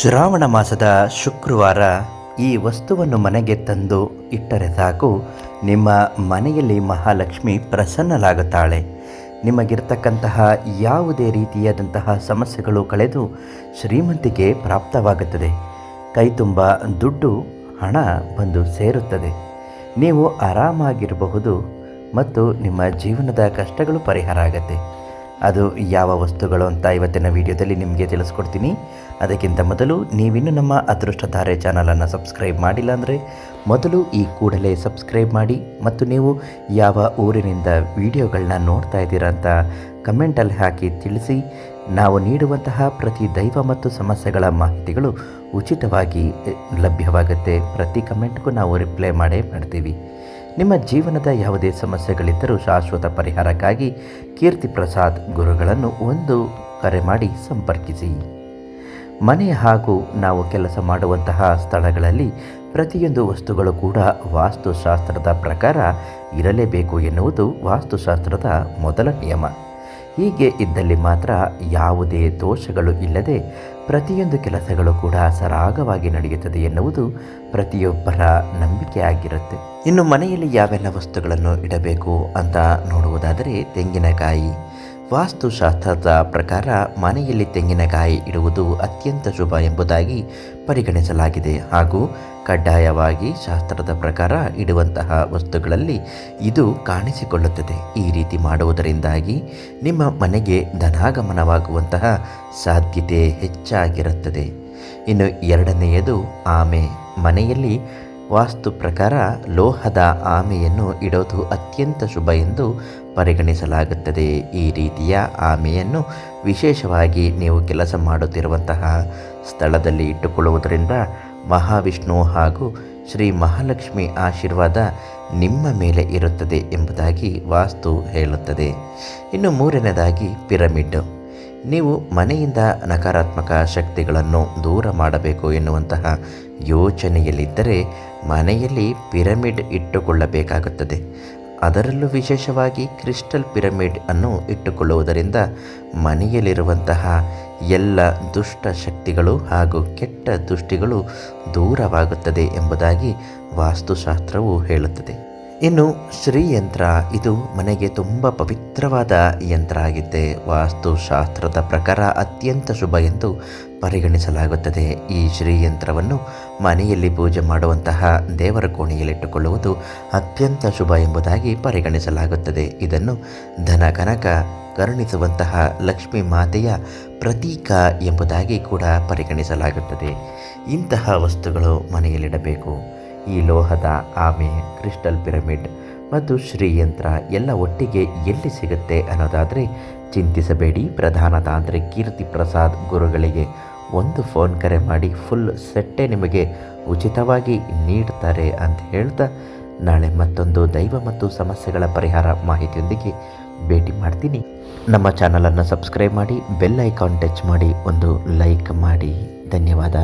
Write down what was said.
ಶ್ರಾವಣ ಮಾಸದ ಶುಕ್ರವಾರ ಈ ವಸ್ತುವನ್ನು ಮನೆಗೆ ತಂದು ಇಟ್ಟರೆ ಸಾಕು. ನಿಮ್ಮ ಮನೆಯಲ್ಲಿ ಮಹಾಲಕ್ಷ್ಮಿ ಪ್ರಸನ್ನಲಾಗುತ್ತಾಳೆ ನಿಮಗಿರ್ತಕ್ಕಂತಹ ಯಾವುದೇ ರೀತಿಯಾದಂತಹ ಸಮಸ್ಯೆಗಳು ಕಳೆದು ಶ್ರೀಮಂತಿಕೆ ಪ್ರಾಪ್ತವಾಗುತ್ತದೆ. ಕೈ ತುಂಬ ದುಡ್ಡು, ಹಣ ಬಂದು ಸೇರುತ್ತದೆ. ನೀವು ಆರಾಮಾಗಿರಬಹುದು ಮತ್ತು ನಿಮ್ಮ ಜೀವನದ ಕಷ್ಟಗಳು ಪರಿಹಾರ ಆಗುತ್ತೆ. ಅದು ಯಾವ ವಸ್ತುಗಳು ಅಂತ ಇವತ್ತಿನ ವಿಡಿಯೋದಲ್ಲಿ ನಿಮಗೆ ತಿಳಿಸ್ಕೊಡ್ತೀನಿ. ಅದಕ್ಕಿಂತ ಮೊದಲು ನೀವಿನ್ನು ನಮ್ಮ ಅದೃಷ್ಟಧಾರೆ ಚಾನಲನ್ನು ಸಬ್ಸ್ಕ್ರೈಬ್ ಮಾಡಿಲ್ಲ ಅಂದರೆ ಮೊದಲು ಈ ಕೂಡಲೇ ಸಬ್ಸ್ಕ್ರೈಬ್ ಮಾಡಿ ಮತ್ತು ನೀವು ಯಾವ ಊರಿನಿಂದ ವಿಡಿಯೋಗಳನ್ನ ನೋಡ್ತಾ ಇದ್ದೀರಾ ಅಂತ ಕಮೆಂಟಲ್ಲಿ ಹಾಕಿ ತಿಳಿಸಿ. ನಾವು ನೀಡುವಂತಹ ಪ್ರತಿ ದೈವ ಮತ್ತು ಸಮಸ್ಯೆಗಳ ಮಾಹಿತಿಗಳು ಉಚಿತವಾಗಿ ಲಭ್ಯವಾಗುತ್ತೆ. ಪ್ರತಿ ಕಮೆಂಟ್ಗೂ ನಾವು ರಿಪ್ಲೈ ಮಾಡೇ ಮಾಡ್ತೀವಿ. ನಿಮ್ಮ ಜೀವನದ ಯಾವುದೇ ಸಮಸ್ಯೆಗಳಿದ್ದರೂ ಶಾಶ್ವತ ಪರಿಹಾರಕ್ಕಾಗಿ ಕೀರ್ತಿ ಪ್ರಸಾದ್ ಗುರುಗಳನ್ನು ಒಂದು ಕರೆ ಮಾಡಿ ಸಂಪರ್ಕಿಸಿ. ಮನೆ ಹಾಗೂ ನಾವು ಕೆಲಸ ಮಾಡುವಂತಹ ಸ್ಥಳಗಳಲ್ಲಿ ಪ್ರತಿಯೊಂದು ವಸ್ತುಗಳು ಕೂಡ ವಾಸ್ತುಶಾಸ್ತ್ರದ ಪ್ರಕಾರ ಇರಲೇಬೇಕು ಎನ್ನುವುದು ವಾಸ್ತುಶಾಸ್ತ್ರದ ಮೊದಲ ನಿಯಮ. ಹೀಗೆ ಇದ್ದಲ್ಲಿ ಮಾತ್ರ ಯಾವುದೇ ದೋಷಗಳು ಇಲ್ಲದೆ ಪ್ರತಿಯೊಂದು ಕೆಲಸಗಳು ಕೂಡ ಸರಾಗವಾಗಿ ನಡೆಯುತ್ತದೆ ಎನ್ನುವುದು ಪ್ರತಿಯೊಬ್ಬರ ನಂಬಿಕೆ ಆಗಿರುತ್ತೆ ಇನ್ನು ಮನೆಯಲ್ಲಿ ಯಾವೆಲ್ಲ ವಸ್ತುಗಳನ್ನು ಇಡಬೇಕು ಅಂತ ನೋಡುವುದಾದರೆ ತೆಂಗಿನಕಾಯಿ. ವಾಸ್ತುಶಾಸ್ತ್ರದ ಪ್ರಕಾರ ಮನೆಯಲ್ಲಿ ತೆಂಗಿನಕಾಯಿ ಇಡುವುದು ಅತ್ಯಂತ ಶುಭ ಎಂಬುದಾಗಿ ಪರಿಗಣಿಸಲಾಗಿದೆ ಹಾಗೂ ಕಡ್ಡಾಯವಾಗಿ ಶಾಸ್ತ್ರದ ಪ್ರಕಾರ ಇಡುವಂತಹ ವಸ್ತುಗಳಲ್ಲಿ ಇದು ಕಾಣಿಸಿಕೊಳ್ಳುತ್ತದೆ. ಈ ರೀತಿ ಮಾಡುವುದರಿಂದಾಗಿ ನಿಮ್ಮ ಮನೆಗೆ ಧನಾಗಮನವಾಗುವಂತಹ ಸಾಧ್ಯತೆ ಹೆಚ್ಚಾಗಿರುತ್ತದೆ. ಇನ್ನು ಎರಡನೆಯದು, ಆಮೆ. ಮನೆಯಲ್ಲಿ ವಾಸ್ತು ಪ್ರಕಾರ ಲೋಹದ ಆಮೆಯನ್ನು ಇಡೋದು ಅತ್ಯಂತ ಶುಭ ಎಂದು ಪರಿಗಣಿಸಲಾಗುತ್ತದೆ. ಈ ರೀತಿಯ ಆಮೆಯನ್ನು ವಿಶೇಷವಾಗಿ ನೀವು ಕೆಲಸ ಮಾಡುತ್ತಿರುವಂತಹ ಸ್ಥಳದಲ್ಲಿ ಇಟ್ಟುಕೊಳ್ಳುವುದರಿಂದ ಮಹಾವಿಷ್ಣು ಹಾಗೂ ಶ್ರೀ ಮಹಾಲಕ್ಷ್ಮಿ ಆಶೀರ್ವಾದ ನಿಮ್ಮ ಮೇಲೆ ಇರುತ್ತದೆ ಎಂಬುದಾಗಿ ವಾಸ್ತು ಹೇಳುತ್ತದೆ. ಇನ್ನು ಮೂರನೇದಾಗಿ ಪಿರಮಿಡ್. ನೀವು ಮನೆಯಿಂದ ನಕಾರಾತ್ಮಕ ಶಕ್ತಿಗಳನ್ನು ದೂರ ಮಾಡಬೇಕು ಎನ್ನುವಂತಹ ಯೋಚನೆಯಲ್ಲಿದ್ದರೆ ಮನೆಯಲ್ಲಿ ಪಿರಮಿಡ್ ಇಟ್ಟುಕೊಳ್ಳಬೇಕಾಗುತ್ತದೆ. ಅದರಲ್ಲೂ ವಿಶೇಷವಾಗಿ ಕ್ರಿಸ್ಟಲ್ ಪಿರಮಿಡ್ ಅನ್ನು ಇಟ್ಟುಕೊಳ್ಳುವುದರಿಂದ ಮನೆಯಲ್ಲಿರುವಂತಹ ಎಲ್ಲ ದುಷ್ಟ ಶಕ್ತಿಗಳು ಹಾಗೂ ಕೆಟ್ಟ ದೃಷ್ಟಿಗಳು ದೂರವಾಗುತ್ತದೆ ಎಂಬುದಾಗಿ ವಾಸ್ತುಶಾಸ್ತ್ರವು ಹೇಳುತ್ತದೆ. ಇನ್ನು ಶ್ರೀಯಂತ್ರ, ಇದು ಮನೆಗೆ ತುಂಬ ಪವಿತ್ರವಾದ ಯಂತ್ರ ಆಗಿದೆ ವಾಸ್ತುಶಾಸ್ತ್ರದ ಪ್ರಕಾರ ಅತ್ಯಂತ ಶುಭ ಎಂದು ಪರಿಗಣಿಸಲಾಗುತ್ತದೆ. ಈ ಶ್ರೀಯಂತ್ರವನ್ನು ಮನೆಯಲ್ಲಿ ಪೂಜೆ ಮಾಡುವಂತಹ ದೇವರ ಕೋಣೆಯಲ್ಲಿಟ್ಟುಕೊಳ್ಳುವುದು ಅತ್ಯಂತ ಶುಭ ಎಂಬುದಾಗಿ ಪರಿಗಣಿಸಲಾಗುತ್ತದೆ. ಇದನ್ನು ಧನ ಕನಕ ಕರುಣಿಸುವಂತಹ ಲಕ್ಷ್ಮೀ ಮಾತೆಯ ಪ್ರತೀಕ ಎಂಬುದಾಗಿ ಕೂಡ ಪರಿಗಣಿಸಲಾಗುತ್ತದೆ. ಇಂತಹ ವಸ್ತುಗಳು ಮನೆಯಲ್ಲಿಡಬೇಕು. ಈ ಲೋಹದ ಆಮೆ, ಕ್ರಿಸ್ಟಲ್ ಪಿರಮಿಡ್ ಮತ್ತು ಶ್ರೀಯಂತ್ರ ಎಲ್ಲ ಒಟ್ಟಿಗೆ ಎಲ್ಲಿ ಸಿಗುತ್ತೆ ಅನ್ನೋದಾದರೆ ಚಿಂತಿಸಬೇಡಿ. ಪ್ರಧಾನ ತಾಂತ್ರಿ ಕೀರ್ತಿ ಪ್ರಸಾದ್ ಗುರುಗಳಿಗೆ ಒಂದು ಫೋನ್ ಕರೆ ಮಾಡಿ ಫುಲ್ ಸೆಟ್ಟೆ ನಿಮಗೆ ಉಚಿತವಾಗಿ ನೀಡ್ತಾರೆ ಅಂತ ಹೇಳ್ತಾ ನಾಳೆ ಮತ್ತೊಂದು ದೈವ ಮತ್ತು ಸಮಸ್ಯೆಗಳ ಪರಿಹಾರ ಮಾಹಿತಿಯೊಂದಿಗೆ ಭೇಟಿ ಮಾಡ್ತೀನಿ. ನಮ್ಮ ಚಾನಲನ್ನು ಸಬ್ಸ್ಕ್ರೈಬ್ ಮಾಡಿ, ಬೆಲ್ ಐಕಾನ್ ಟಚ್ ಮಾಡಿ, ಒಂದು ಲೈಕ್ ಮಾಡಿ. ಧನ್ಯವಾದ.